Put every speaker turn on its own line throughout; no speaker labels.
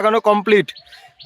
লাগানো complete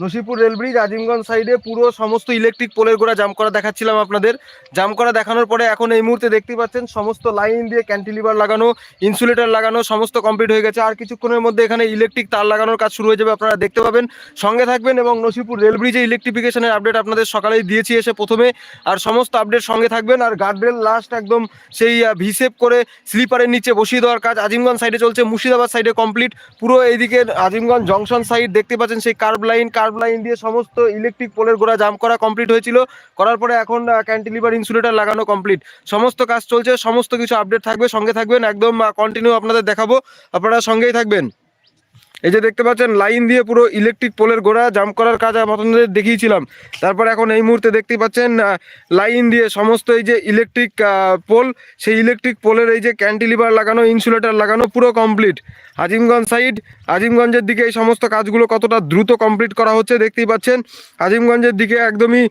Nasipur rail bridge, Azimganj সাইডে পুরো সমস্ত ইলেকট্রিক পোলের গোড়া জাম করা দেখাচ্ছিলাম আপনাদের। জাম করা দেখানোর পরে এখন এই মুহূর্তে দেখতে পাচ্ছেন সমস্ত লাইন দিয়ে ক্যান্টিলিভার লাগানো ইনসুলেটর লাগানো, সমস্ত কমপ্লিট হয়ে গেছে। আর কিছুক্ষণের মধ্যে এখানে ইলেকট্রিক তার লাগানোর কাজ শুরু হয়ে যাবে, আপনারা দেখতে পাবেন। সঙ্গে থাকবেন এবং নসিপুর রেল ব্রিজে ইলেকট্রিফিকেশনের আপডেট আপনাদের সকালেই দিয়েছি এসে প্রথমে। আর সমস্ত আপডেট সঙ্গে থাকবেন। আর গার্ডরেল লাস্ট একদম সেই ভিসেপ করে স্লিপারের নিচে বসিয়ে দেওয়ার কাজ আজিমগঞ্জ সাইডে চলছে। মুর্শিদাবাদ সাইডে কমপ্লিট পুরো এইদিকে আজিমগঞ্জ জংশন সাইড দেখতে পাচ্ছেন সেই কার্ভ লাইন কার্ভ লাইন দিয়ে সমস্ত ইলেকট্রিক পোলের গোড়া জাম করা কমপ্লিট হয়েছিল। করার পরে এখন ক্যান্টিলিভার ইনসুলেটার লাগানো কমপ্লিট সমস্ত কাজ চলছে, সমস্ত কিছু আপডেট থাকবে, সঙ্গে থাকবেন। একদম কন্টিনিউ আপনাদের দেখাবো। আপনারা সঙ্গেই থাকবেন। এই যে দেখতে পাচ্ছেন, লাইন দিয়ে পুরো ইলেকট্রিক পোলের গোড়া জাম করার কাজ আপনাদের দেখিয়েছিলাম। তারপর এখন এই মুহূর্তে দেখতে পাচ্ছেন লাইন দিয়ে সমস্ত এই যে ইলেকট্রিক পোল সেই ইলেকট্রিক পোলের এই যে ক্যান্টিলিভার লাগানো ইনসুলেটর লাগানো পুরো কমপ্লিট আজিমগঞ্জ সাইড আজিমগঞ্জের দিকে এই সমস্ত কাজগুলো কতটা দ্রুত কমপ্লিট করা হচ্ছে দেখতেই পাচ্ছেন। আজিমগঞ্জের দিকে একদমই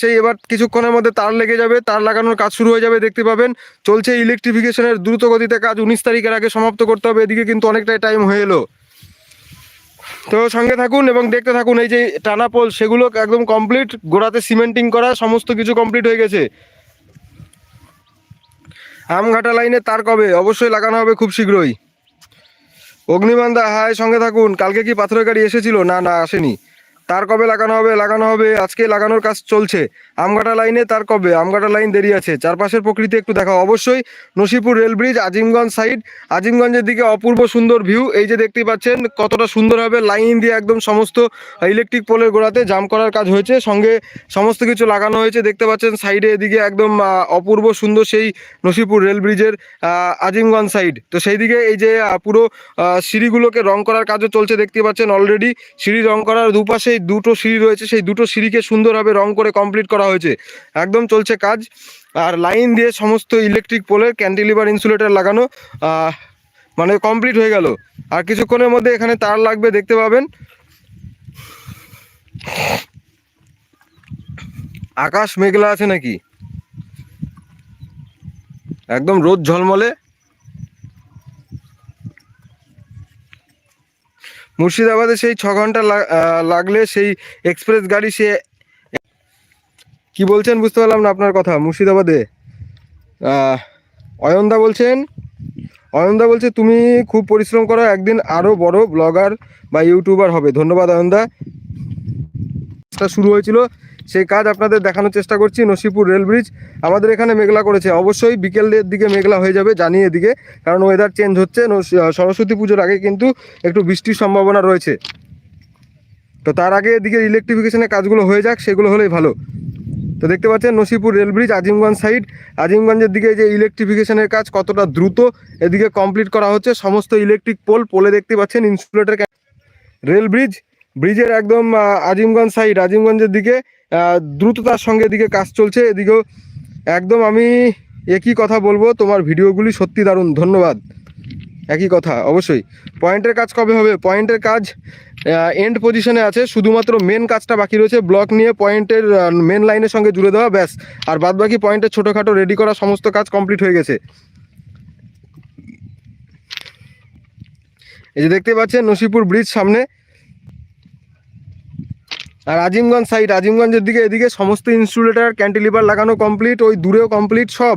সেই এবার কিছুক্ষণের মধ্যে তার লেগে যাবে, তার লাগানোর কাজ শুরু হয়ে যাবে দেখতে পাবেন। চলছে ইলেকট্রিফিকেশনের দ্রুত গতিতে কাজ, উনিশ তারিখের আগে সমাপ্ত করতে হবে, এদিকে কিন্তু অনেকটাই টাইম হয়ে এলো। তো সঙ্গে থাকুন এবং দেখতে থাকুন, এই যে টানা পোল, সেগুলো একদম কমপ্লিট গোড়াতে সিমেন্টিং করা, সমস্ত কিছু কমপ্লিট হয়ে গেছে। আমঘাটা লাইনে তার কবে? অবশ্যই লাগানো হবে খুব শীঘ্রই। অগ্নিমান্দা, হায়, সঙ্গে থাকুন। কালকে কি পাথরের গাড়ি এসেছিল? না না, আসেনি। তার কবে লাগানো হবে? লাগানো হবে। আজকে লাগানোর কাজ চলছে। আমঘাটা লাইনে তার কবে? আমঘাটা লাইন দেরি আছে। চারপাশের প্রকৃতি একটু দেখাও। অবশ্যই Nasipur rail bridge, Azimganj side আজিমগঞ্জের দিকে অপূর্ব সুন্দর ভিউ এই যে দেখতে পাচ্ছেন, কতটা সুন্দরভাবে লাইন দিয়ে একদম সমস্ত ইলেকট্রিক পোলের গোড়াতে জাম করার কাজ হয়েছে। সঙ্গে সমস্ত কিছু লাগানো হয়েছে। দেখতে পাচ্ছেন সাইডে এদিকে একদম অপূর্ব সুন্দর সেই নসিপুর রেল ব্রিজের আজিমগঞ্জ সাইড তো সেই দিকে এই যে পুরো সিঁড়িগুলোকে রং করার কাজও চলছে। দেখতে পাচ্ছেন অলরেডি সিঁড়ি রং করার দুপাশে দুটো সিঁড়ি রয়েছে, সেই দুটো সিঁড়িকে সুন্দরভাবে রং করে কমপ্লিট করা হয়েছে। একদম চলছে কাজ। আর লাইন দিয়ে সমস্ত ইলেকট্রিক পোলের ক্যান্টিলিভার ইনসুলেটর লাগানো মানে কমপ্লিট হয়ে গেল। আর কিছুক্ষণের মধ্যে এখানে তার লাগবে, দেখতে পাবেন। আকাশ মেঘলা আছে নাকি? একদম রোদ ঝলমলে। মুর্শিদাবাদে সেই ছ ঘণ্টা লাগলে সেই এক্সপ্রেস গাড়ি সে কি বলছেন বুঝতে পারলাম না আপনার কথা, মুর্শিদাবাদে? অয়ন্দা বলছেন। অয়নদা বলছে, তুমি খুব পরিশ্রম করো, একদিন আরও বড় ব্লগার বা ইউটিউবার হবে। ধন্যবাদ অয়নদা। শুরু হয়েছিল সেই কাজ আপনাদের দেখানোর চেষ্টা করছি, নসিপুর রেল ব্রিজ। আমাদের এখানে মেঘলা করেছে। অবশ্যই বিকেলের দিকে মেঘলা হয়ে যাবে জানি এদিকে, কারণ ওয়েদার চেঞ্জ হচ্ছে। সরস্বতী পুজোর আগে কিন্তু একটু বৃষ্টির সম্ভাবনা রয়েছে। তো তার আগে এদিকে ইলেকট্রিফিকেশনের কাজগুলো হয়ে যাক, সেগুলো হলেই ভালো। তো দেখতে পাচ্ছেন Nasipur rail bridge, Azimganj side আজিমগঞ্জের দিকে যে ইলেকট্রিফিকেশনের কাজ কতটা দ্রুত, এদিকে কমপ্লিট করা হচ্ছে। সমস্ত ইলেকট্রিক পোল পোলে দেখতে পাচ্ছেন ইনসুলেটর রেল ব্রিজ, ব্রিজের একদম আজিমগঞ্জ সাইড আজিমগঞ্জের দিকে দ্রুততার সঙ্গে এদিকে কাজ চলছে। এদিকেও একদম আমি একই কথা বলব, তোমার ভিডিওগুলি সত্যি দারুণ, ধন্যবাদ। একই কথা, অবশ্যই। পয়েন্টের কাজ কবে হবে? পয়েন্টের কাজ এন্ড পজিশনে আছে, শুধুমাত্র মেন কাজটা বাকি রয়েছে ব্লক নিয়ে পয়েন্টের মেন লাইনের সঙ্গে জুড়ে দেওয়া, ব্যাস। আর বাদ বাকি পয়েন্টের ছোটোখাটো রেডি করা সমস্ত কাজ কমপ্লিট হয়ে গেছে। এই যে দেখতে পাচ্ছেন, নসিপুর ব্রিজ সামনে। আর আজিমগঞ্জ সাইড আজিমগঞ্জের দিকে এদিকে সমস্ত ইনসুলেটার ক্যান্টিলিভার লাগানো কমপ্লিট ওই দূরেও কমপ্লিট সব।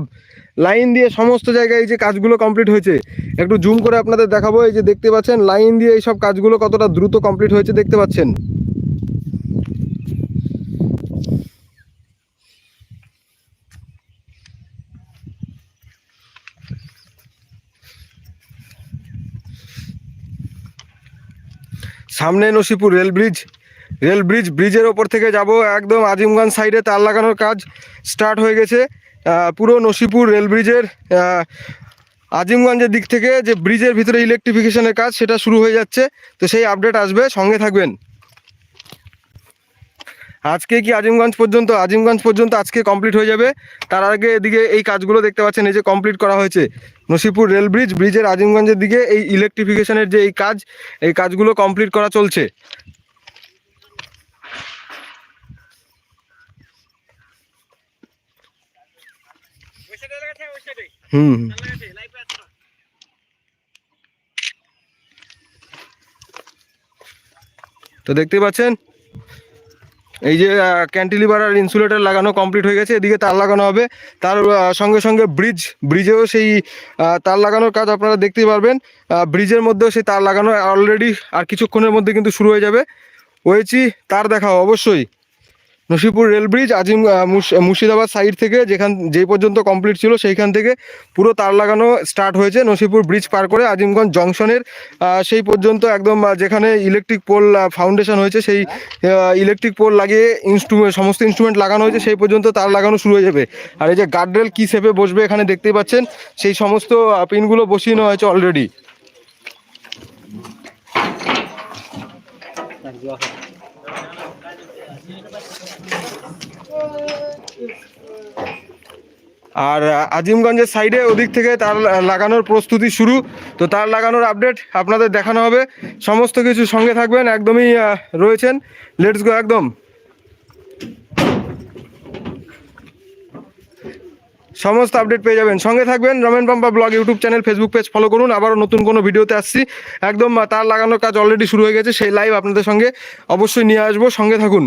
লাইন দিয়ে সমস্ত জায়গায় এই যে কাজগুলো কমপ্লিট হয়েছে। একটু জুম করে আপনাদের দেখাবো, এই যে দেখতে পাচ্ছেন লাইন দিয়ে এই সব কাজগুলো কতটা দ্রুত কমপ্লিট হয়েছে দেখতে পাচ্ছেন। সামনে Nasipur rail bridge rail bridge, ব্রিজের ওপর থেকে যাব একদম আজিমগঞ্জ সাইডে তার লাগানোর কাজ স্টার্ট হয়ে গেছে। পুরো নসিপুর রেল ব্রিজের আজিমগঞ্জের দিক থেকে যে ব্রিজের ভিতরে ইলেকট্রিফিকেশনের কাজ, সেটা শুরু হয়ে যাচ্ছে। তো সেই আপডেট আসবে, সঙ্গে থাকবেন। আজকে কি আজিমগঞ্জ পর্যন্ত? আজিমগঞ্জ পর্যন্ত আজকে কমপ্লিট হয়ে যাবে। তার আগে এদিকে এই কাজগুলো দেখতে পাচ্ছেন, এই যে কমপ্লিট করা হয়েছে। নসিপুর রেল ব্রিজ, ব্রিজের আজিমগঞ্জের দিকে এই ইলেকট্রিফিকেশনের যে এই কাজ, এই কাজগুলো কমপ্লিট করা চলছে। হুম। তো দেখতে পাচ্ছেন? এই যে ক্যান্টিলিভার আর ইনসুলেটর লাগানো কমপ্লিট হয়ে গেছে। এদিকে তার লাগানো হবে। তার সঙ্গে সঙ্গে ব্রিজ ব্রিজেও সেই তার লাগানোর কাজ আপনারা দেখতেই পারবেন। ব্রিজের মধ্যেও সেই তার লাগানো অলরেডি আর কিছুক্ষণের মধ্যে কিন্তু শুরু হয়ে যাবে। ওয়েছি তার দেখাও অবশ্যই। Nasipur rail bridge, Azim Murshidabad side থেকে যেখান, যেই পর্যন্ত কমপ্লিট ছিল সেইখান থেকে পুরো তার লাগানো স্টার্ট হয়েছে নসিপুর ব্রিজ পার করে আজিমগঞ্জ জংশনের। সেই পর্যন্ত একদম যেখানে ইলেকট্রিক পোল ফাউন্ডেশন হয়েছে সেই ইলেকট্রিক পোল লাগিয়ে ইনস্ট্রুমেন্ট সমস্ত ইনস্ট্রুমেন্ট লাগানো হয়েছে সেই পর্যন্ত তার লাগানো শুরু হয়ে যাবে। আর এই যে গার্ডরেল কী সেপে বসবে এখানে দেখতেই পাচ্ছেন, সেই সমস্ত পিনগুলো বসিয়ে নেওয়া হয়েছে অলরেডি আর আজিমগঞ্জের সাইডে ওদিক থেকে তার লাগানোর প্রস্তুতি শুরু। তো তার লাগানোর আপডেট আপনাদের দেখানো হবে। সমস্ত কিছু সঙ্গে থাকবেন, একদমই রয়েছেন। লেটস গো একদম। সমস্ত আপডেট পেয়ে যাবেন। সঙ্গে থাকবেন Ramen Pampa blog, YouTube channel Facebook page follow করুন। আবারও নতুন কোনো ভিডিওতে আসছি। একদম তার লাগানোর কাজ অলরেডি শুরু হয়ে গেছে। সেই লাইভ আপনাদের সঙ্গে অবশ্যই নিয়ে আসব। সঙ্গে থাকুন।